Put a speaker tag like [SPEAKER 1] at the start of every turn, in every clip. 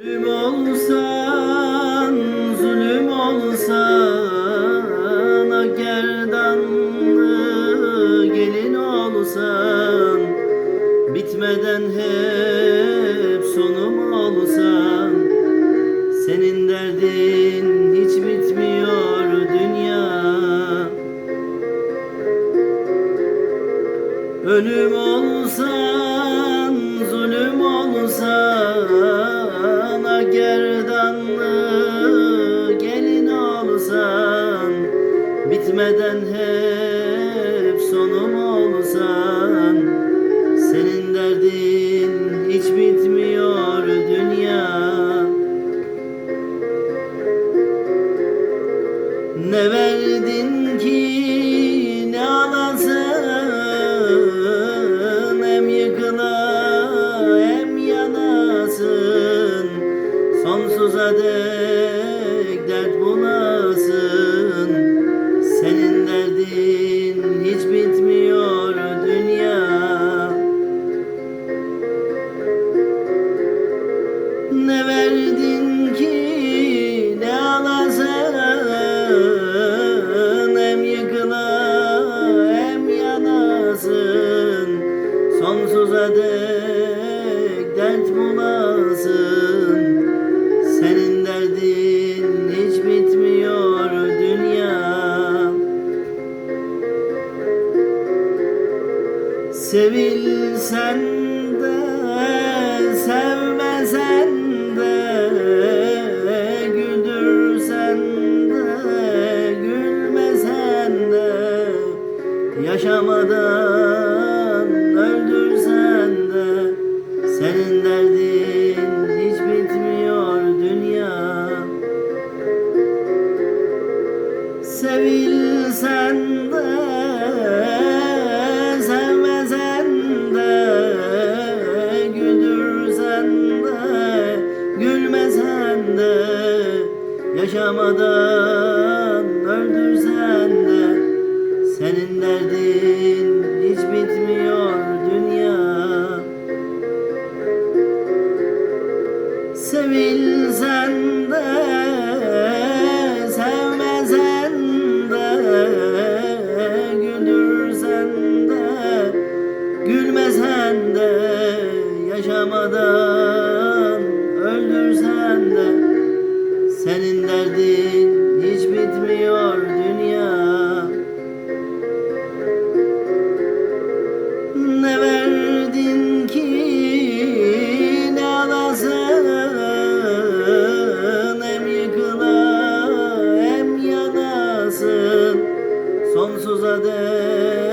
[SPEAKER 1] Zulüm olsan, zulüm olsan, ak gerdanlı gelin olsan, bitmeden hep sonum olsan, senin derdin hiç bitmiyor dünya. Ölüm olsan, zulüm olsan, gerdanlı gelin olsan, bitmeden hep sonum olsan, senin derdin hiç bitmiyor dünya. Ne verdin ki Sonsuza dek dert bulasın. Senin derdin hiç bitmiyor dünya. Sevilsen de sevmesen de Güldürsen de gülmesen de Yaşamadan Senin derdin hiç bitmiyor dünya. Sevilsen de sevmesen de güldürsen de gülmesen de yaşamadan öldürsen de senin derdin de yaşamadan öldürsen de senin derdin hiç bitmiyor dünya. Ne verdin ki ne alasın Hem yıkıla hem yanasın Sonsuza dek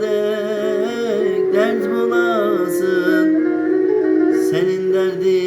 [SPEAKER 1] Dek dert bulasın Senin derdin